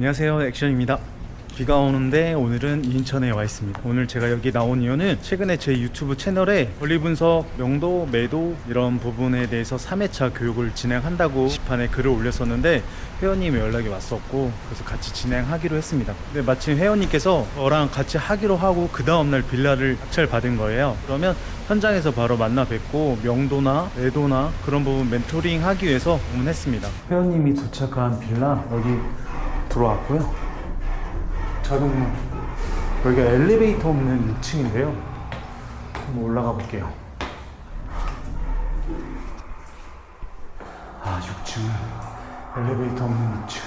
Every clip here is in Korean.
안녕하세요. 액션입니다. 비가 오는데 오늘은 인천에 와 있습니다. 오늘 제가 여기 나온 이유는 최근에 제 유튜브 채널에 권리 분석, 명도, 매도 이런 부분에 대해서 3회차 교육을 진행한다고 게시판에 글을 올렸었는데 회원님이 연락이 왔었고 그래서 같이 진행하기로 했습니다. 근데 마침 회원님께서 저랑 같이 하기로 하고 그 다음날 빌라를 낙찰 받은 거예요. 그러면 현장에서 바로 만나 뵙고 명도나 매도나 그런 부분 멘토링 하기 위해서 방문했습니다. 회원님이 도착한 빌라 여기 들어왔고요. 자동문 여기가 엘리베이터 없는 2층인데요. 한번 올라가 볼게요. 아 6층은 엘리베이터 없는 2층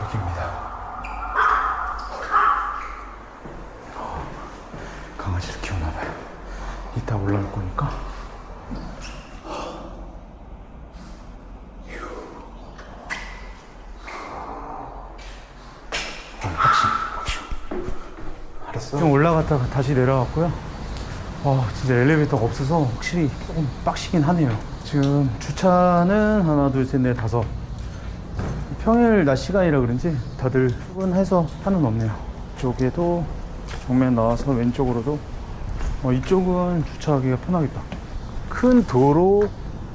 여기입니다 어, 강아지를 키우나봐요 이따 올라올 거니까 알았어. 좀 올라갔다가 다시 내려갔고요. 와, 진짜 엘리베이터가 없어서 확실히 조금 빡시긴 하네요. 지금 주차는 하나, 둘, 셋, 넷, 다섯. 평일 낮 시간이라 그런지 다들 출근해서 하는 없네요. 이쪽에도 정면 나와서 왼쪽으로도 어, 이쪽은 주차하기가 편하겠다. 큰 도로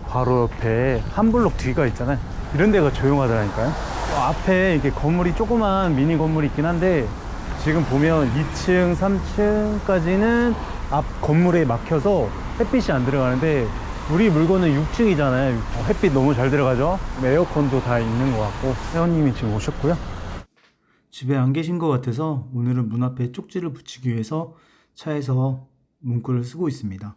바로 옆에 한 블록 뒤가 있잖아요. 이런 데가 조용하더라니까요. 어, 앞에 이게 건물이 조그만 미니 건물이 있긴 한데 지금 보면 2층, 3층까지는 앞 건물에 막혀서 햇빛이 안 들어가는데 우리 물건은 6층이잖아요. 햇빛 너무 잘 들어가죠. 에어컨도 다 있는 것 같고 회원님이 지금 오셨고요. 집에 안 계신 것 같아서 오늘은 문 앞에 쪽지를 붙이기 위해서 차에서 문구를 쓰고 있습니다.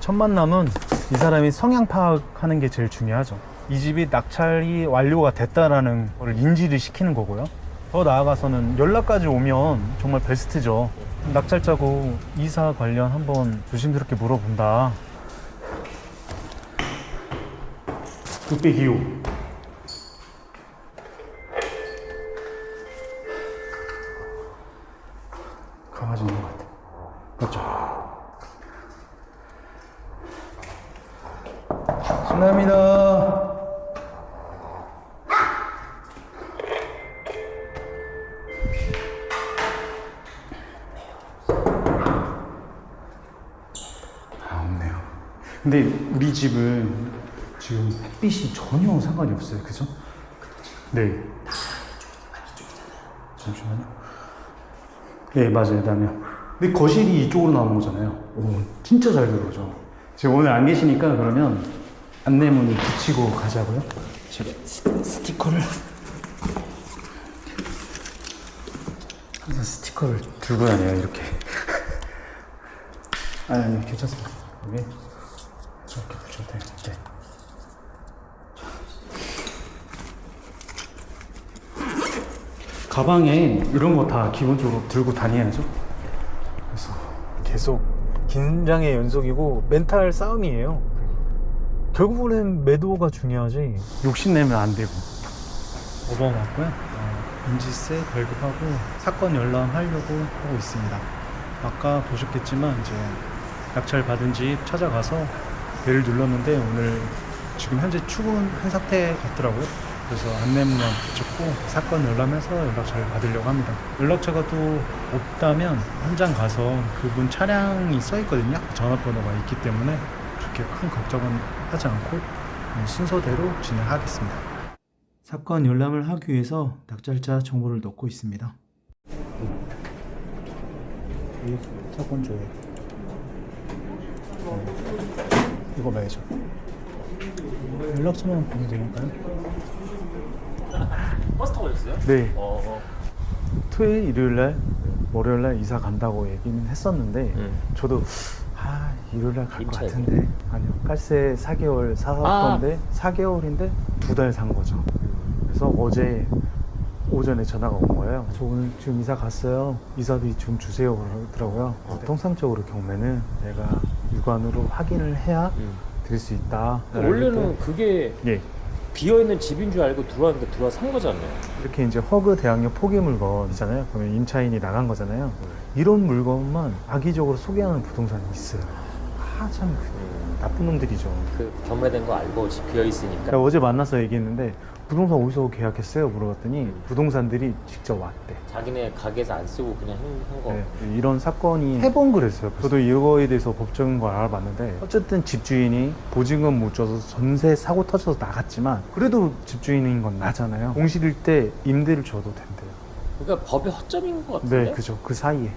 첫 만남은 이 사람이 성향 파악하는 게 제일 중요하죠. 이 집이 낙찰이 완료가 됐다라는 걸 인지를 시키는 거고요. 더 나아가서는 연락까지 오면 정말 베스트죠. 낙찰자고 이사 관련 한번 조심스럽게 물어본다. 기호. 강아지 있는 것 같아. 맞죠? 실례합니다. 근데 우리 집은 지금 햇빛이 전혀 상관이 없어요. 그죠? 네. 잠시만요. 네, 맞아요. 그다음에 근데 거실이 이쪽으로 나오는 거잖아요. 오, 진짜 잘 들어오죠. 지금 오늘 안 계시니까 그러면 안내문을 붙이고 가자고요. 제가 스- 스티커를 항상 스티커를 들고 다녀요. 이렇게. 아니 아니 괜찮습니다. 여기 이렇게 붙여도. 네. 가방에 이런 거 다 기본적으로 들고 다녀야죠. 그래서 계속 긴장의 연속이고 멘탈 싸움이에요. 결국은 매도가 중요하지. 욕심내면 안 되고. 5번 왔고요. 어, 인지세 발급하고 사건 열람하려고 하고 있습니다. 아까 보셨겠지만 이제 낙찰 받은 집 찾아가서 배를 눌렀는데 오늘 지금 현재 출근한 상태 같더라고요. 그래서 안내문만 붙였고 사건 열람해서 연락 잘 받으려고 합니다. 연락처가 또 없다면 현장 가서 그분 차량이 써 있거든요. 전화번호가 있기 때문에 그렇게 큰 걱정은 하지 않고 음, 순서대로 진행하겠습니다. 사건 열람을 하기 위해서 낙찰자 정보를 넣고 있습니다. 사건 조회. 이거 봐야죠. 연락처만 보면 되니까요. 버스 타고 오셨어요? 네. 어, 토요일, 일요일 날, 월요일 날 이사 간다고 얘기는 했었는데 음. 저도 아 일요일 날 갈 것 임차예요? 같은데 아니요 깔세 4개월 사왔던데 4개월인데 두 달 산 거죠. 그래서 어제 오전에 전화가 온 거예요. 저 오늘 지금 이사 갔어요. 이사비 좀 주세요 그러더라고요. 어. 통상적으로 경매는 내가 육안으로 확인을 해야 음. 드릴 수 있다. 원래는 그게 예. 비어 있는 집인 줄 알고 들어왔는데 들어와 산 거잖아요. 이렇게 이제 허그 대항력 포기 물건이잖아요. 그러면 임차인이 나간 거잖아요. 이런 물건만 악의적으로 소개하는 부동산이 있어요. 아, 참. 음. 나쁜 놈들이죠. 그 경매된 거 알고 집 비어 있으니까. 제가 어제 만나서 얘기했는데 부동산 어디서 계약했어요? 물어봤더니 부동산들이 직접 왔대. 자기네 가게에서 안 쓰고 그냥 한, 한 거. 네, 이런 사건이 세번 그랬어요. 저도 이거에 대해서 법적인 걸 알아봤는데 어쨌든 집주인이 보증금 못 줘서 전세 사고 터져서 나갔지만 그래도 집주인인 건 나잖아요. 공실일 때 임대를 줘도 된대요. 그러니까 법이 허점인 것 같은데. 네, 그죠. 그 사이에.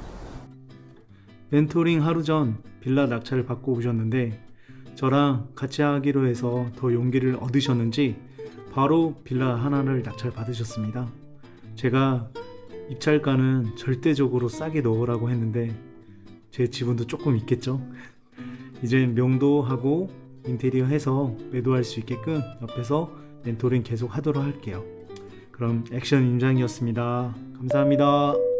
멘토링 하루 전 빌라 낙찰을 받고 오셨는데 저랑 같이 하기로 해서 더 용기를 얻으셨는지 바로 빌라 하나를 낙찰 받으셨습니다. 제가 입찰가는 절대적으로 싸게 넣으라고 했는데 제 지분도 조금 있겠죠. 이제 명도하고 인테리어 해서 매도할 수 있게끔 옆에서 멘토링 계속 하도록 할게요. 그럼 액션 임장이었습니다. 감사합니다.